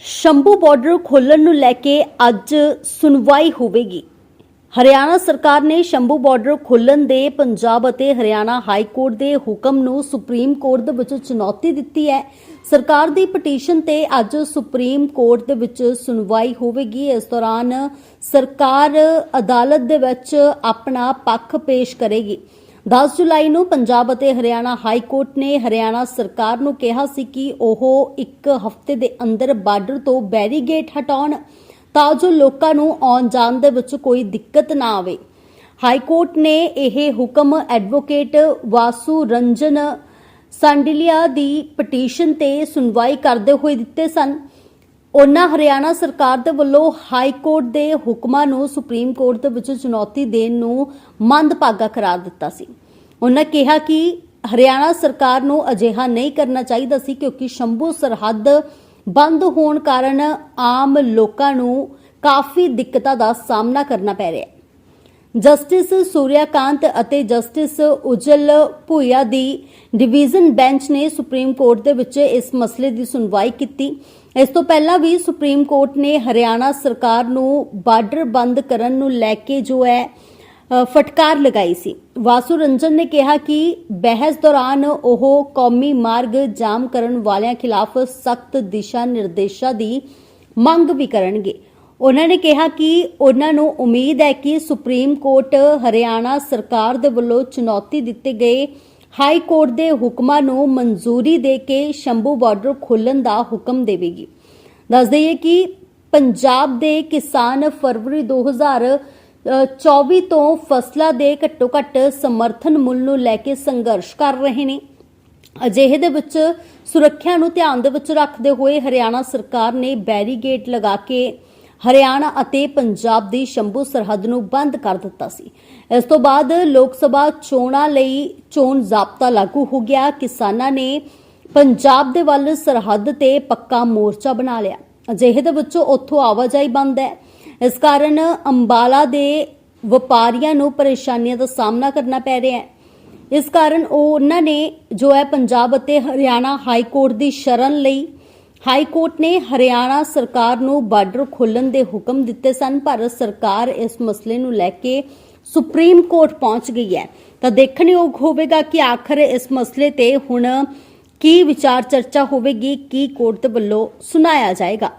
Shambhu border ਖੋਲਣ ਨੂੰ ਲੈ ਕੇ ਅੱਜ ਸੁਣਵਾਈ ਹੋਵੇਗੀ। ਹਰਿਆਣਾ ਸਰਕਾਰ ਨੇ ਸ਼ੰਭੂ ਬਾਰਡਰ ਖੋਲਣ ਦੇ ਪੰਜਾਬ ਅਤੇ ਹਰਿਆਣਾ ਹਾਈ ਕੋਰਟ ਦੇ ਹੁਕਮ ਨੂੰ ਸੁਪਰੀਮ ਕੋਰਟ ਦੇ ਵਿੱਚ ਚੁਣੌਤੀ ਦਿੱਤੀ ਹੈ। ਸਰਕਾਰ ਦੀ ਪਟੀਸ਼ਨ ਤੇ ਅੱਜ ਸੁਪਰੀਮ ਕੋਰਟ ਦੇ ਵਿੱਚ ਸੁਣਵਾਈ ਹੋਵੇਗੀ। ਇਸ ਦੌਰਾਨ ਸਰਕਾਰ ਅਦਾਲਤ ਦੇ ਵਿੱਚ ਆਪਣਾ ਪੱਖ ਪੇਸ਼ ਕਰੇਗੀ। 10 ਜੁਲਾਈ ਨੂੰ ਪੰਜਾਬ ਅਤੇ ਹਰਿਆਣਾ ਹਾਈ ਕੋਰਟ ਨੇ ਹਰਿਆਣਾ ਸਰਕਾਰ ਨੂੰ ਕਿਹਾ ਸੀ ਕਿ ਉਹ ਇੱਕ ਹਫ਼ਤੇ ਦੇ ਅੰਦਰ ਬਾਰਡਰ ਤੋਂ ਬੈਰੀਗੇਟ ਹਟਾਉਣ, ਤਾਂ ਜੋ ਲੋਕਾਂ ਨੂੰ ਆਉਣ ਜਾਣ ਦੇ ਵਿੱਚ ਕੋਈ ਦਿੱਕਤ ਨਾ ਆਵੇ। ਹਾਈ ਕੋਰਟ ਨੇ ਇਹ ਹੁਕਮ ਐਡਵੋਕੇਟ ਵਾਸੂ ਰੰਜਨ ਸੰਡਿਲਿਆ ਦੀ ਪਟੀਸ਼ਨ ਤੇ ਸੁਣਵਾਈ ਕਰਦੇ ਹੋਏ ਦਿੱਤੇ ਸਨ। ਉਹਨਾਂ ਹਰਿਆਣਾ ਸਰਕਾਰ ਦੇ ਵੱਲੋਂ ਹਾਈ ਕੋਰਟ ਦੇ ਹੁਕਮਾਂ ਨੂੰ ਸੁਪਰੀਮ ਕੋਰਟ ਦੇ ਵਿੱਚ ਚੁਣੌਤੀ ਦੇਣ ਨੂੰ ਮੰਦਭਾਗਾ ਕਰਾਰ ਦਿੱਤਾ ਸੀ। ਉਹਨਾਂ ਕਿਹਾ ਕਿ ਹਰਿਆਣਾ ਸਰਕਾਰ ਨੂੰ ਅਜਿਹਾ ਨਹੀਂ ਕਰਨਾ ਚਾਹੀਦਾ ਸੀ ਕਿਉਂਕਿ ਸ਼ੰਭੂ ਸਰਹੱਦ ਬੰਦ ਹੋਣ ਕਾਰਨ ਆਮ ਲੋਕਾਂ ਨੂੰ ਕਾਫੀ ਦਿੱਕਤਾਂ ਦਾ ਸਾਹਮਣਾ ਕਰਨਾ ਪੈ ਰਿਹਾ ਹੈ। ਜਸਟਿਸ ਸੂਰਿਆਕਾਂਤ ਅਤੇ ਜਸਟਿਸ ਉਜਲ ਭੂਇਆ ਦੀ ਡਿਵੀਜ਼ਨ ਬੈਂਚ ਨੇ ਸੁਪਰੀਮ ਕੋਰਟ ਦੇ ਵਿੱਚ ਇਸ ਮਸਲੇ ਦੀ ਸੁਣਵਾਈ ਕੀਤੀ। ਇਸ ਤੋਂ ਪਹਿਲਾਂ ਵੀ ਸੁਪਰੀਮ ਕੋਰਟ ਨੇ ਹਰਿਆਣਾ ਸਰਕਾਰ ਨੂੰ ਬਾਰਡਰ ਬੰਦ ਕਰਨ ਨੂੰ ਲੈ ਕੇ ਜੋ ਹੈ ਫਟਕਾਰ ਲਗਾਈ ਸੀ। ਵਾਸੂ ਰੰਜਨ ਨੇ ਕਿਹਾ ਕਿ ਬਹਿਸ ਦੌਰਾਨ ਉਹ ਕੌਮੀ ਮਾਰਗ ਜਾਮ ਕਰਨ ਵਾਲਿਆਂ ਖਿਲਾਫ ਸਖਤ ਦਿਸ਼ਾ ਨਿਰਦੇਸ਼ਾਂ ਦੀ ਮੰਗ ਵੀ ਕਰਨਗੇ। ਉਹਨਾਂ ਨੇ ਕਿਹਾ ਕਿ ਉਹਨਾਂ ਨੂੰ ਉਮੀਦ ਹੈ ਕਿ ਸੁਪਰੀਮ ਕੋਰਟ ਹਰਿਆਣਾ ਸਰਕਾਰ ਦੇ ਵੱਲੋਂ ਚੁਣੌਤੀ ਦਿੱਤੇ ਗਏ ਹਾਈ ਕੋਰਟ ਦੇ ਹੁਕਮਾਂ ਨੂੰ ਮਨਜ਼ੂਰੀ ਦੇ ਕੇ ਸ਼ੰਭੂ ਬਾਰਡਰ ਖੋਲਣ ਦਾ ਹੁਕਮ ਦੇਵੇਗੀ। ਦੱਸ ਦਈਏ ਕਿ ਪੰਜਾਬ ਦੇ ਕਿਸਾਨ ਫਰਵਰੀ 2024 ਤੋਂ ਫਸਲਾਂ ਦੇ ਘੱਟੋ ਘੱਟ ਸਮਰਥਨ ਮੁੱਲ ਨੂੰ ਲੈ ਕੇ ਸੰਘਰਸ਼ ਕਰ ਰਹੇ ਨੇ। ਅਜਿਹੇ ਦੇ ਵਿੱਚ ਸੁਰੱਖਿਆ ਨੂੰ ਧਿਆਨ ਦੇ ਵਿੱਚ ਰੱਖਦੇ ਹੋਏ ਹਰਿਆਣਾ ਸਰਕਾਰ ਨੇ ਬੈਰੀਗੇਟ ਲਗਾ ਕੇ ਹਰਿਆਣਾ ਅਤੇ ਪੰਜਾਬ ਦੀ ਸ਼ੰਭੂ ਸਰਹੱਦ ਨੂੰ ਬੰਦ ਕਰ ਦਿੱਤਾ ਸੀ। ਇਸ ਤੋਂ ਬਾਅਦ ਲੋਕ ਸਭਾ ਚੋਣਾਂ ਲਈ ਚੋਣ ਜ਼ਾਬਤਾ ਲਾਗੂ ਹੋ ਗਿਆ। ਕਿਸਾਨਾਂ ਨੇ ਪੰਜਾਬ ਦੇ ਵੱਲ ਸਰਹੱਦ ਤੇ ਪੱਕਾ ਮੋਰਚਾ ਬਣਾ ਲਿਆ। ਅਜਿਹੇ ਦੇ ਵਿੱਚੋਂ ਉੱਥੋਂ ਆਵਾਜਾਈ ਬੰਦ ਹੈ। ਇਸ ਕਾਰਨ ਅੰਬਾਲਾ ਦੇ ਵਪਾਰੀਆਂ ਨੂੰ ਪਰੇਸ਼ਾਨੀਆਂ ਦਾ ਸਾਹਮਣਾ ਕਰਨਾ ਪੈ ਰਿਹਾ ਹੈ। ਇਸ ਕਾਰਨ ਉਹ ਉਹਨਾਂ ਨੇ ਜੋ ਹੈ ਪੰਜਾਬ ਅਤੇ ਹਰਿਆਣਾ ਹਾਈ ਕੋਰਟ ਦੀ ਸ਼ਰਨ ਲਈ ਹਾਈ ਕੋਰਟ ਨੇ ਹਰਿਆਣਾ ਸਰਕਾਰ ਨੂੰ ਬਾਰਡਰ ਖੋਲਣ ਦੇ ਹੁਕਮ ਦਿੱਤੇ ਸਨ, ਪਰ ਸਰਕਾਰ ਇਸ ਮਸਲੇ ਨੂੰ ਲੈ ਕੇ ਸੁਪਰੀਮ ਕੋਰਟ ਪਹੁੰਚ ਗਈ ਹੈ। ਤਾਂ ਦੇਖਣਯੋਗ ਹੋਵੇਗਾ ਕਿ ਆਖਰ ਇਸ ਮਸਲੇ ਤੇ ਹੁਣ ਕੀ ਵਿਚਾਰ ਚਰਚਾ ਹੋਵੇਗੀ, ਕੀ ਕੋਰਟ ਦੇ ਵੱਲੋਂ ਸੁਣਾਇਆ ਜਾਏਗਾ।